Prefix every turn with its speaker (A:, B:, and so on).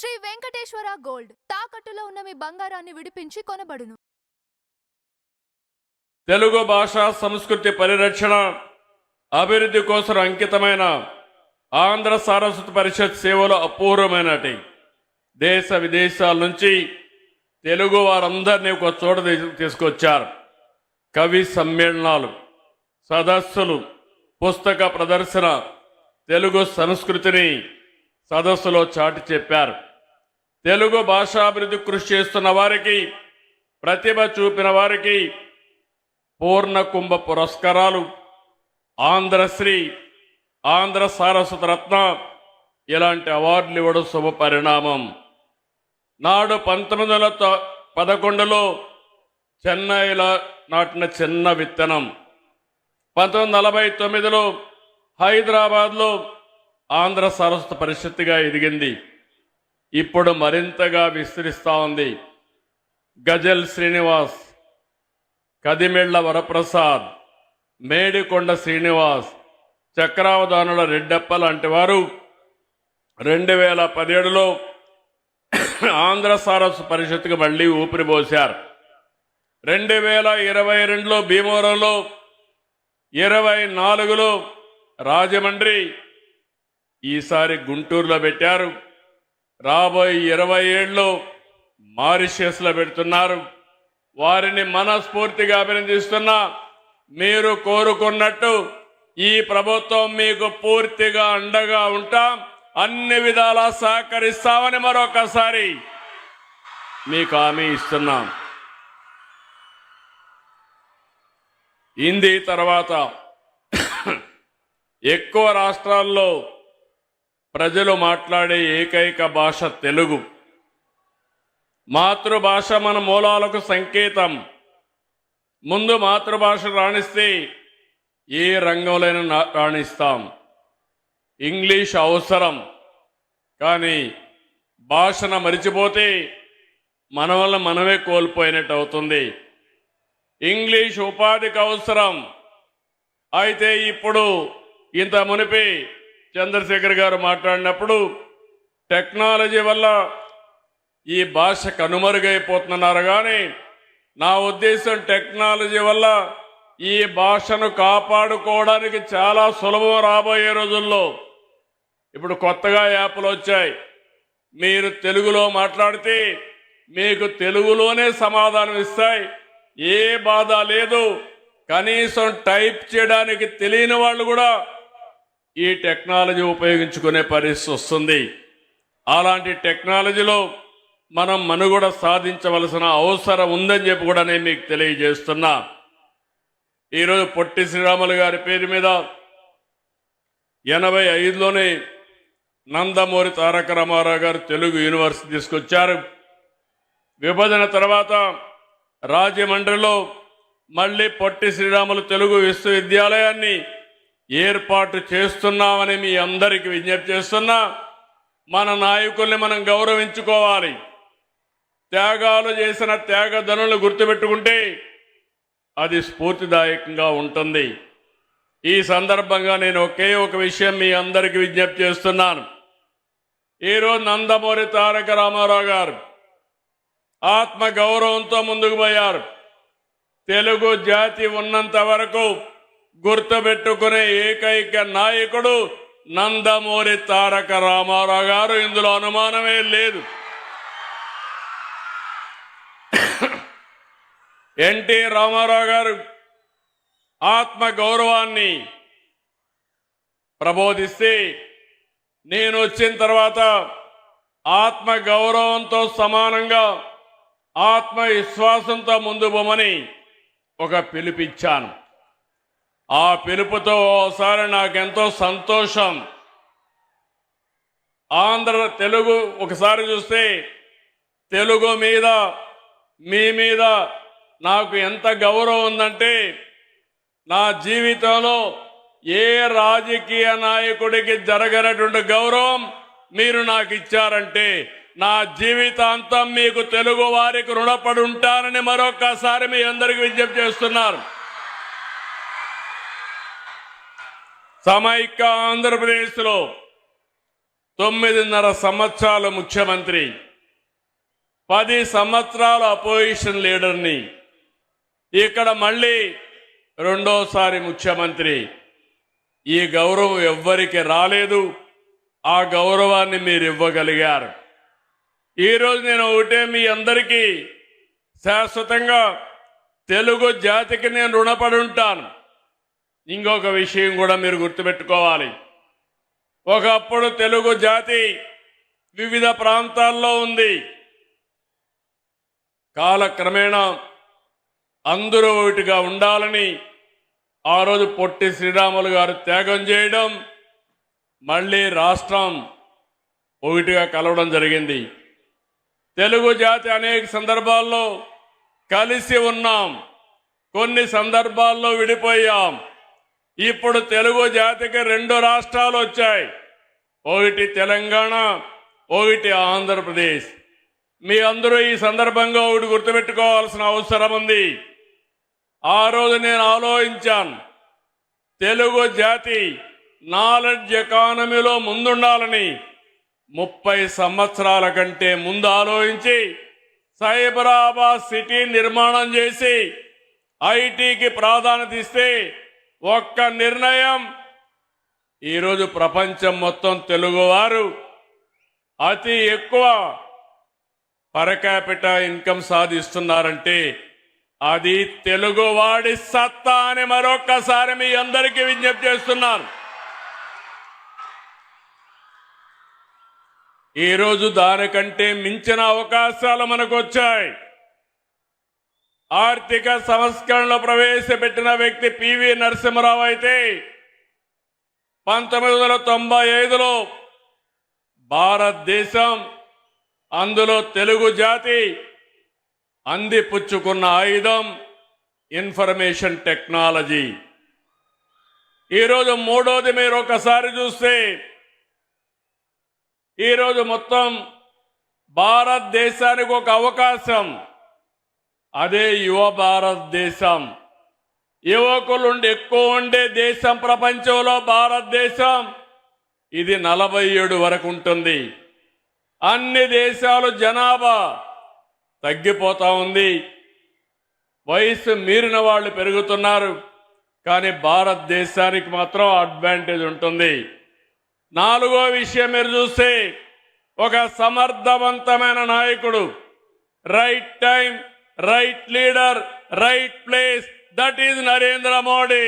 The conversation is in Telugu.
A: శ్రీ వెంకటేశ్వర గోల్డ్ తాకట్టులో ఉన్న మీ బంగారాన్ని విడిపించి కొనబడును
B: తెలుగు భాష సంస్కృతి పరిరక్షణ అభివృద్ధి కోసం అంకితమైన ఆంధ్ర సారస్వత పరిషత్ సేవలు అపూర్వమైనటి దేశ విదేశాల నుంచి తెలుగు వారందరినీ ఒక చోట తీసుకొచ్చారు కవి సమ్మేళనాలు సదస్సులు పుస్తక ప్రదర్శన తెలుగు సంస్కృతిని సదస్సులో చాటి చెప్పారు తెలుగు భాషాభివృద్ధి కృషి చేస్తున్న వారికి ప్రతిభ చూపిన వారికి పూర్ణ కుంభ పురస్కారాలు ఆంధ్రశ్రీ ఆంధ్ర సారస్వత రత్న ఇలాంటి అవార్డులు ఇవ్వడం శుభ పరిణామం నాడు పంతొమ్మిది వందల పదకొండులో చెన్నైలో నాటిన చిన్న విత్తనం పంతొమ్మిది నలభై తొమ్మిదిలో హైదరాబాద్లో ఆంధ్ర సరస్వత పరిస్థితిగా ఎదిగింది ఇప్పుడు మరింతగా విస్తరిస్తూ ఉంది గజల్ శ్రీనివాస్ కదిమెళ్ల వరప్రసాద్ మేడికొండ శ్రీనివాస్ చక్రావధానుల రెడ్డప్ప లాంటి వారు రెండు వేల పదిహేడులో ఆంధ్ర సారస్ పరిషత్కు మళ్ళీ ఊపిరిపోశారు రెండు వేల ఇరవై రెండులో భీమవరంలో ఇరవై నాలుగులో రాజమండ్రి ఈసారి గుంటూరులో పెట్టారు రాబోయే ఇరవై ఏళ్ళు మారిషియస్లో పెడుతున్నారు వారిని మనస్ఫూర్తిగా అభినందిస్తున్నా మీరు కోరుకున్నట్టు ఈ ప్రభుత్వం మీకు పూర్తిగా అండగా ఉంటాం అన్ని విధాలా సహకరిస్తామని మరొకసారి మీకు హామీ ఇస్తున్నాం హిందీ తర్వాత ఎక్కువ రాష్ట్రాల్లో ప్రజలు మాట్లాడే ఏకైక భాష తెలుగు మాతృభాష మన మూలాలకు సంకేతం ముందు మాతృభాష రాణిస్తే ఏ రంగంలోనైనా రాణిస్తాం ఇంగ్లీష్ అవసరం కానీ భాషను మరిచిపోతే మన వల్ల మనమే కోల్పోయినట్టు అవుతుంది ఇంగ్లీష్ ఉపాధికి అవసరం అయితే ఇప్పుడు ఇంత మునిపి చంద్రశేఖర్ గారు మాట్లాడినప్పుడు టెక్నాలజీ వల్ల ఈ భాష కనుమరుగైపోతున్నారు కానీ నా ఉద్దేశం టెక్నాలజీ వల్ల ఈ భాషను కాపాడుకోవడానికి చాలా సులభం రాబోయే రోజుల్లో ఇప్పుడు కొత్తగా యాప్లు వచ్చాయి మీరు తెలుగులో మాట్లాడితే మీకు తెలుగులోనే సమాధానం ఇస్తాయి ఏ బాధ లేదు కనీసం టైప్ చేయడానికి తెలియని వాళ్ళు కూడా ఈ టెక్నాలజీ ఉపయోగించుకునే పరిస్థితి వస్తుంది అలాంటి టెక్నాలజీలో మనం మనుగడ సాధించవలసిన అవసరం ఉందని చెప్పి కూడా నేను మీకు తెలియజేస్తున్నా ఈరోజు పొట్టి శ్రీరాములు గారి పేరు మీద ఎనభై ఐదులోనే నందమూరి తారక రామారావు గారు తెలుగు యూనివర్సిటీ తీసుకొచ్చారు విభజన తర్వాత రాజమండ్రిలో మళ్ళీ పొట్టి శ్రీరాములు తెలుగు విశ్వవిద్యాలయాన్ని ఏర్పాటు చేస్తున్నామని మీ అందరికీ విజ్ఞప్తి చేస్తున్నా మన నాయకుల్ని మనం గౌరవించుకోవాలి త్యాగాలు చేసిన త్యాగధనులు గుర్తుపెట్టుకుంటే అది స్ఫూర్తిదాయకంగా ఉంటుంది ఈ సందర్భంగా నేను ఒకే ఒక విషయం మీ అందరికీ విజ్ఞప్తి చేస్తున్నాను ఈరోజు నందమూరి తారక రామారావు గారు ఆత్మ గౌరవంతో ముందుకు పోయారు తెలుగు జాతి ఉన్నంత వరకు గుర్తుపెట్టుకునే ఏకైక నాయకుడు నందమూరి తారక రామారావు గారు ఇందులో అనుమానమే లేదు ఎన్టీ రామారావు గారు ఆత్మ గౌరవాన్ని ప్రబోధిస్తే నేను వచ్చిన తర్వాత ఆత్మ గౌరవంతో సమానంగా ఆత్మవిశ్వాసంతో ముందు బొమ్మని ఒక పిలిపిచ్చాను ఆ పిలుపుతో ఓసారి నాకెంతో సంతోషం ఆంధ్ర తెలుగు ఒకసారి చూస్తే తెలుగు మీద మీ మీద నాకు ఎంత గౌరవం ఉందంటే నా జీవితంలో ఏ రాజకీయ నాయకుడికి జరగనటువంటి గౌరవం మీరు నాకు ఇచ్చారంటే నా జీవితాంతం మీకు తెలుగు వారికి రుణపడి ఉంటానని మరొకసారి మీ అందరికి విజ్ఞప్తి చేస్తున్నారు సమైక్య ఆంధ్రప్రదేశ్లో తొమ్మిదిన్నర సంవత్సరాల ముఖ్యమంత్రి పది సంవత్సరాల అపోజిషన్ లీడర్ని ఇక్కడ మళ్ళీ రెండోసారి ముఖ్యమంత్రి ఈ గౌరవం ఎవ్వరికి రాలేదు ఆ గౌరవాన్ని మీరు ఇవ్వగలిగారు ఈరోజు నేను ఒకటే మీ అందరికీ శాశ్వతంగా తెలుగు జాతికి నేను రుణపడి ఉంటాను ఇంకొక విషయం కూడా మీరు గుర్తుపెట్టుకోవాలి ఒకప్పుడు తెలుగు జాతి వివిధ ప్రాంతాల్లో ఉంది కాలక్రమేణా అందరూ ఒకటిగా ఉండాలని ఆ రోజు పొట్టి శ్రీరాములు గారు త్యాగం చేయడం మళ్ళీ రాష్ట్రం ఒకటిగా కలవడం జరిగింది తెలుగు జాతి అనేక సందర్భాల్లో కలిసి ఉన్నాం కొన్ని సందర్భాల్లో విడిపోయాం ఇప్పుడు తెలుగు జాతికి రెండు రాష్ట్రాలు వచ్చాయి ఒకటి తెలంగాణ ఒకటి ఆంధ్రప్రదేశ్ మీ అందరూ ఈ సందర్భంగా ఒకటి గుర్తుపెట్టుకోవాల్సిన అవసరం ఉంది ఆ రోజు నేను ఆలోచించాను తెలుగు జాతి నాలెడ్జ్ ఎకానమీలో ముందుండాలని ముప్పై సంవత్సరాల కంటే ముందు ఆలోచించి సైబరాబాద్ సిటీ నిర్మాణం చేసి ఐటీకి ప్రాధాన్యత ఇస్తే ఒక్క నిర్ణయం ఈరోజు ప్రపంచం మొత్తం తెలుగువారు అతి ఎక్కువ పరకాపిట ఇన్కమ్ సాధిస్తున్నారంటే అది తెలుగువాడి సత్తా అని మరొక్కసారి మీ అందరికీ విజ్ఞప్తి చేస్తున్నాను ఈరోజు దానికంటే మించిన అవకాశాలు మనకు వచ్చాయి ఆర్థిక సంస్కరణలు ప్రవేశపెట్టిన వ్యక్తి పివి నరసింహరావు అయితే పంతొమ్మిది వందల తొంభై ఐదులో భారతదేశం అందులో తెలుగు జాతి అందిపుచ్చుకున్న ఆయుధం ఇన్ఫర్మేషన్ టెక్నాలజీ ఈరోజు మూడోది మీరు ఒకసారి చూస్తే ఈరోజు మొత్తం భారతదేశానికి ఒక అవకాశం అదే యువ భారతదేశం యువకులు ఎక్కువ ఉండే దేశం ప్రపంచంలో భారతదేశం ఇది నలభై ఏడు వరకు ఉంటుంది అన్ని దేశాలు జనాభా తగ్గిపోతూ ఉంది వయసు మీరిన వాళ్ళు పెరుగుతున్నారు కానీ భారతదేశానికి మాత్రం అడ్వాంటేజ్ ఉంటుంది నాలుగో విషయం మీరు చూస్తే ఒక సమర్థవంతమైన నాయకుడు right time Right leader, right place. That is Narendra Modi.